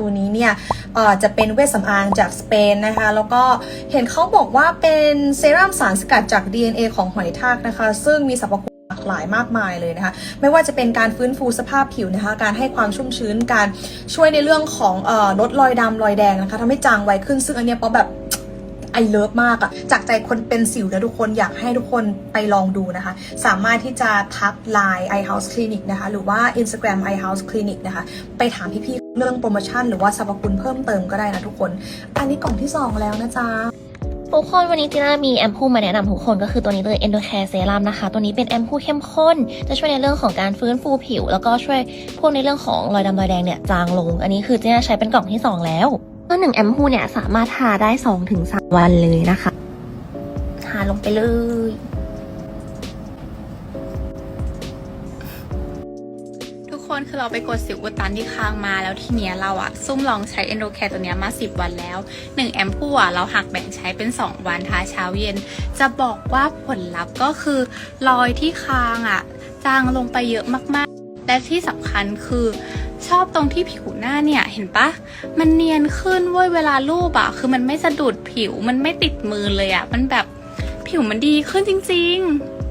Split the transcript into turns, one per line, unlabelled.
ตัวนี้เนี่ยจะเป็นเวชสำอางจากสเปนนะคะ แล้วก็เห็นเขาบอกว่าเป็นเซรั่มสารสกัดจาก DNA ของหอยทากนะคะ ซึ่งมีสรรพคุณหลากหลายมากมายเลยนะคะ ไม่ว่าจะเป็นการฟื้นฟูสภาพผิวนะคะ การให้ความชุ่มชื้น การช่วยในเรื่องของอลดรอยดำรอยแดงนะคะทำให้จางไวขึ้น ซึ่งอันเนี้ยป๊อปแบบ ไอเลิฟมากอะจากใจคนเป็นสิวนะทุกคนอยากให้ทุกคนไปลองดูนะคะ สามารถที่จะทัก Line iHouse Clinic นะคะ หรือว่า Instagram iHouse Clinic นะคะ ไปถามพี่ๆเรื่องโปรโมชั่นหรือว่าสรรพคุณเพิ่มเติมก็ได้นะทุกคน อันนี้กล่องที่ 2 แล้วนะจ๊ะ
ทุกคนวันนี้จีน่ามีแอมพูมาแนะนำทุกคนก็คือตัวนี้เลย Endocare Serum นะคะ ตัวนี้เป็นแอมพูเข้มข้น จะช่วยในเรื่องของการฟื้นฟูผิว แล้วก็ช่วยพวกในเรื่องของรอยดำรอยแดงเนี่ยจางลง อันนี้คือจีน่าใช้เป็นกล่องที่ 2 แล้ว ก็หนึ่งแอมพูเนี่ยสามารถทาได้2-3วันเลยนะคะ ทาลงไปเลย
ทุกคนคือเราไปกดสิวอุดตันที่คางมาแล้วทีเนี้ยเราอะซุ่มลองใช้เอนโดแคร์ตัวเนี้ยมา 10 วันแล้ว 1 แอมพูอะเราหักแบ่งใช้เป็น 2 วันทาเช้าเย็น จะบอกว่าผลลัพธ์ก็คือรอยที่คางอะจางลงไปเยอะมาก และที่สำคัญคือชอบตรงที่ผิวหน้าเนี่ยเห็นปะมันเนียนขึ้นเว้ยเวลาลูบอะคือมันไม่สะดุดผิวมันไม่ติดมือเลยอะมันแบบผิวมันดีขึ้นจริง ๆ